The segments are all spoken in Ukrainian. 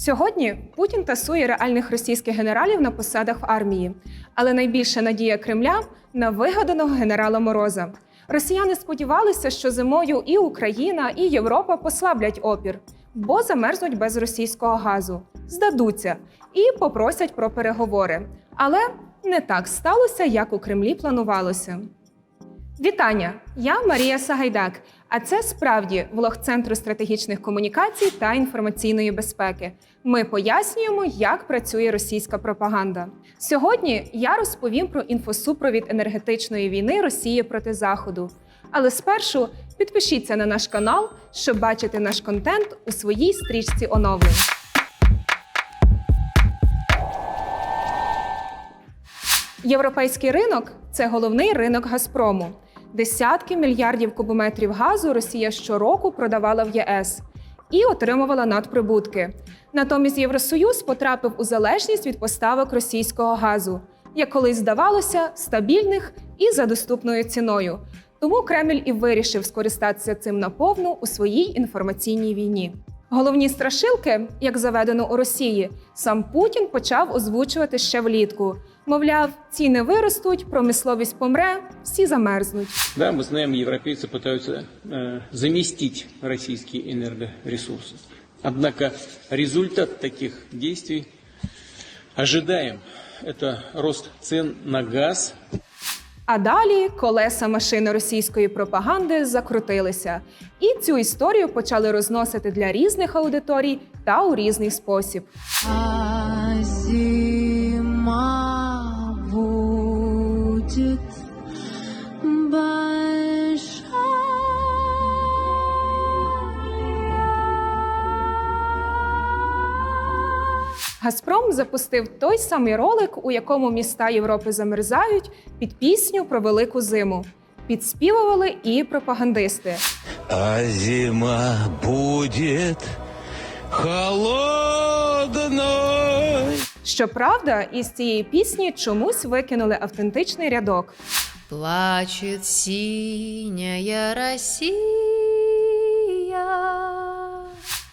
Сьогодні Путін тасує реальних російських генералів на посадах в армії, але найбільша надія Кремля на вигаданого генерала Мороза. Росіяни сподівалися, що зимою і Україна, і Європа послаблять опір, бо замерзнуть без російського газу, здадуться і попросять про переговори. Але не так сталося, як у Кремлі планувалося. Вітання! Я Марія Сагайдак. А це справді влог Центру стратегічних комунікацій та інформаційної безпеки. Ми пояснюємо, як працює російська пропаганда. Сьогодні я розповім про інфосупровід енергетичної війни Росії проти Заходу. Але спершу підпишіться на наш канал, щоб бачити наш контент у своїй стрічці оновлень. Європейський ринок це головний ринок Газпрому. Десятки мільярдів кубометрів газу Росія щороку продавала в ЄС і отримувала надприбутки. Натомість Євросоюз потрапив у залежність від поставок російського газу, як колись здавалося, стабільних і за доступною ціною. Тому Кремль і вирішив скористатися цим наповну у своїй інформаційній війні. Головні страшилки, як заведено у Росії, сам Путін почав озвучувати ще влітку. Мовляв, ціни виростуть, промисловість помре, всі замерзнуть. Да, мы знаем, европейцы пытаются э, заместить российские энергоресурсы. Однако результат таких действий ожидаем. Это рост цен на газ, А далі колеса машини російської пропаганди закрутилися, і цю історію почали розносити для різних аудиторій та у різний спосіб. Газпром запустив той самий ролик, у якому міста Європи замерзають під пісню про велику зиму. Підспівували і пропагандисти. А зима будет холодной. Щоправда, із цієї пісні чомусь викинули автентичний рядок. Плачет синяя Россия.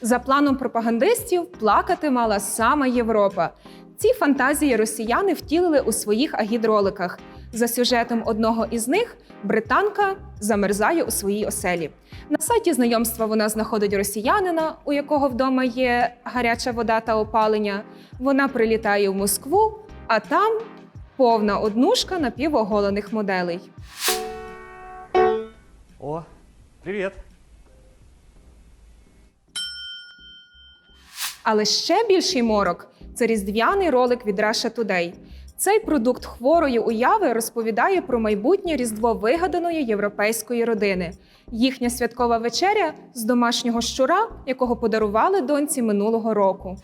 За планом пропагандистів, плакати мала саме Європа. Ці фантазії росіяни втілили у своїх агідроликах. За сюжетом одного із них британка замерзає у своїй оселі. На сайті знайомства вона знаходить росіянина, у якого вдома є гаряча вода та опалення. Вона прилітає в Москву, а там повна однушка напівоголених моделей. О, привет. Але ще більший морок це різдвяний ролик від Russia Today. Цей продукт хворої уяви розповідає про майбутнє різдво вигаданої європейської родини. Їхня святкова вечеря з домашнього щура, якого подарували доньці минулого року.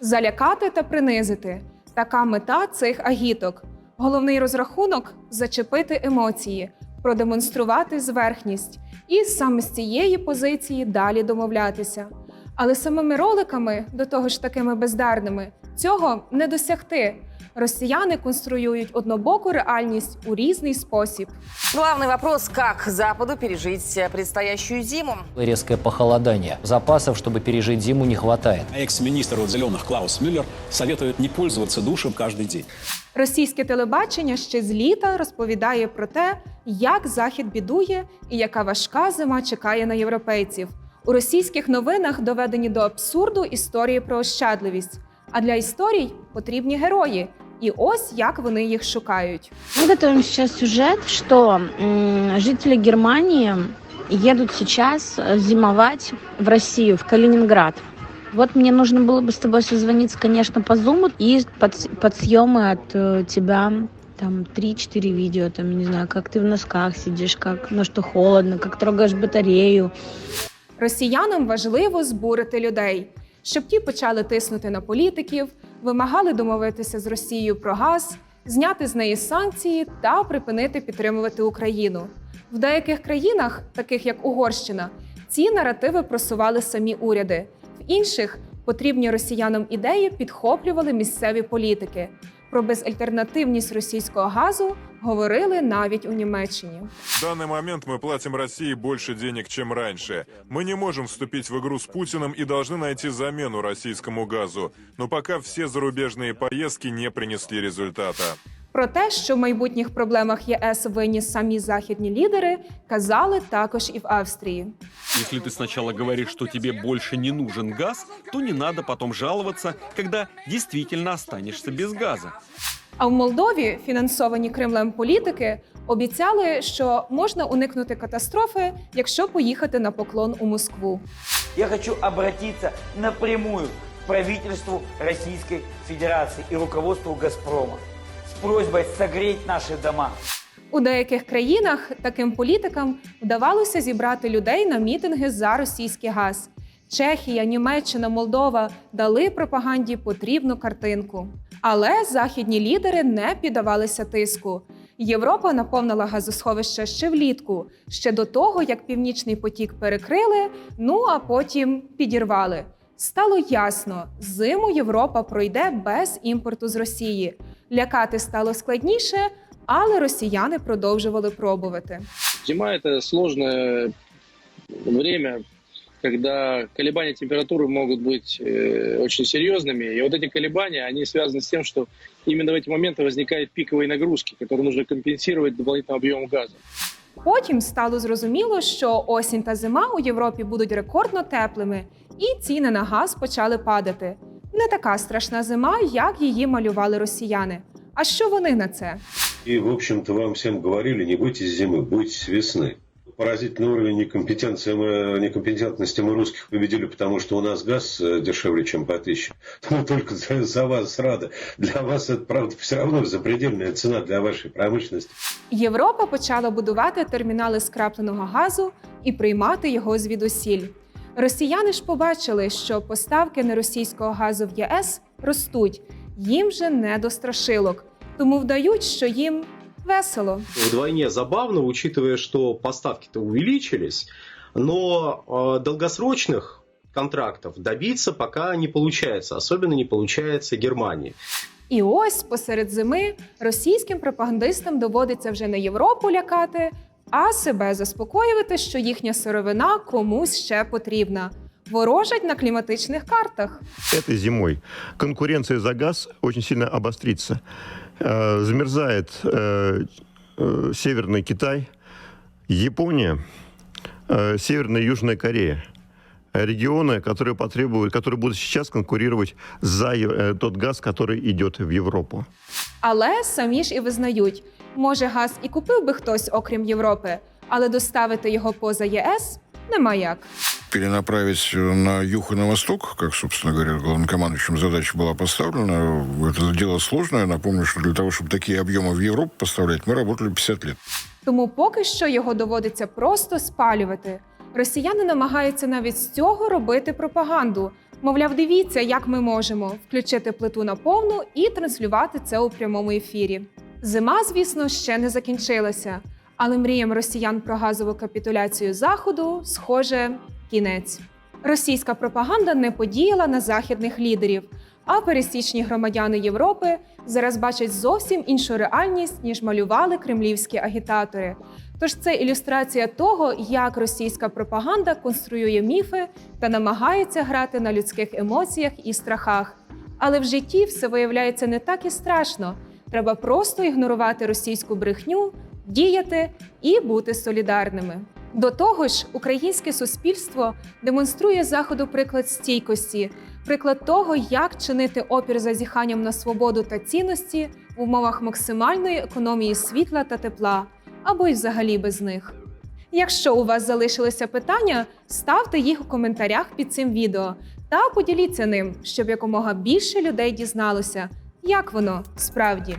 Залякати та принизити така мета цих агіток. Головний розрахунок зачепити емоції, продемонструвати зверхність і саме з цієї позиції далі домовлятися. Але самими роликами, до того ж такими бездарними, цього не досягти. Росіяни конструюють однобоку реальність у різний спосіб. Главный вопрос, как Западу пережить э, предстоящую зиму. Резкое похолодание. Запасов, чтобы пережить зиму, не хватает. Экс-министр вот «Зеленых» Клаус Мюллер советует не пользоваться душем каждый день. Російське телебачення ще з літа розповідає про те, як захід бідує і яка важка зима чекає на європейців. У російських новинах доведені до абсурду історії про ощадливість. А для історій потрібні герої. І ось як вони їх шукають. Мы готовим сейчас сюжет, что м, жители Германии едут сейчас э, зимовать в Россию, в Калининград. Вот мне нужно было бы с тобой созвониться, конечно, по зуму и под, под съемы от э, тебя там 3-4 видео, там, не знаю, как ты в носках сидишь, как, на что холодно, как трогаешь батарею. Росіянам важливо збурити людей, щоб ті почали тиснути на політиків, вимагали домовитися з Росією про газ, зняти з неї санкції та припинити підтримувати Україну. В деяких країнах, таких як Угорщина, ці наративи просували самі уряди. В інших потрібні росіянам ідеї підхоплювали місцеві політики. Про безальтернативність російського газу говорили навіть у Німеччині. В данный момент мы платим России больше денег, чем раньше. Мы не можем вступить в игру с Путиным и должны найти замену российскому газу. Но пока все зарубежные поездки не принесли результата. Про те, що в майбутніх проблемах ЄС винні самі західні лідери, казали також і в Австрії. Если ты сначала говоришь, что тебе больше не нужен газ, то не надо потом жаловаться, когда действительно останешься без газа. А в Молдові фінансовані Кремлем політики обіцяли, що можна уникнути катастрофи, якщо поїхати на поклон у Москву. Я хочу обратиться напрямую к правительству Российской Федерации и руководству «Газпрома» с просьбой согреть наши дома. У деяких країнах таким політикам вдавалося зібрати людей на мітинги за російський газ. Чехія, Німеччина, Молдова дали пропаганді потрібну картинку. Але західні лідери не піддавалися тиску. Європа наповнила газосховище ще влітку, ще до того, як північний потік перекрили, ну а потім підірвали. Стало ясно, зиму Європа пройде без імпорту з Росії. Лякати стало складніше, але росіяни продовжували пробувати. Зима – это сложное время, когда колебания температуры могут быть э, очень серьезными. И вот эти колебания, они связаны с тем, что именно в эти моменты возникают пиковые нагрузки, которые нужно компенсировать дополнительным объемом газа. Потім стало зрозуміло, що осінь та зима у Європі будуть рекордно теплими, і ціни на газ почали падати. Не така страшна зима, як її малювали росіяни. А що вони на це? И, в общем-то, вам всем говорили, не бойтесь зимы, бойтесь весны. Поразительный уровень некомпетенции мы, некомпетентности мы русских победили, потому что у нас газ э, дешевле, чем по тысяче. Мы только за, за вас рады. Для вас это, правда, все равно запредельная цена для вашей промышленности. Європа почала будувати термінали скрапленого газу і приймати його звідусіль. Росіяни ж побачили, що поставки неросійського газу в ЄС ростуть, їм же не до страшилок, тому вдають, що їм весело. Вдвойне забавно, учитывая, что поставки-то увеличились, но э, долгосрочных контрактов добиться пока не получается. Особенно не получается Германии. І ось посеред зими російським пропагандистам доводиться вже не Європу лякати, а себе заспокоювати, що їхня сировина комусь ще потрібна. Ворожать на кліматичних картах. Этой зимой конкуренция за газ очень сильно обострится. Э, Замерзает э, э, Северный Китай, Япония, э, Северная и Южная Корея. Регионы, которые потребуют, которые будут сейчас конкурировать за э, тот газ, который идет в Европу. Але самі ж і визнають, може, газ і купив би хтось, окрім Європи, але доставити його поза ЄС нема як. перенаправить на юг и на восток, как, собственно говоря, главнокомандующим задача была поставлена. Это дело сложное. Напомню, что для того, чтобы такие объемы в Европу поставлять, мы работали 50 лет. Тому поки що його доводиться просто спалювати. Росіяни намагаються навіть з цього робити пропаганду. Мовляв, дивіться, як ми можемо включити плиту на повну і транслювати це у прямому ефірі. Зима, звісно, ще не закінчилася, але мріям росіян про газову капітуляцію заходу, схоже, кінець. Російська пропаганда не подіяла на західних лідерів, а пересічні громадяни Європи зараз бачать зовсім іншу реальність, ніж малювали кремлівські агітатори. Тож це ілюстрація того, як російська пропаганда конструює міфи та намагається грати на людських емоціях і страхах. Але в житті все виявляється не так і страшно. Треба просто ігнорувати російську брехню, діяти і бути солідарними. До того ж, українське суспільство демонструє заходу приклад стійкості, приклад того, як чинити опір зазіханням на свободу та цінності в умовах максимальної економії світла та тепла, або й взагалі без них. Якщо у вас залишилися питання, ставте їх у коментарях під цим відео та поділіться ним, щоб якомога більше людей дізналося, як воно справді?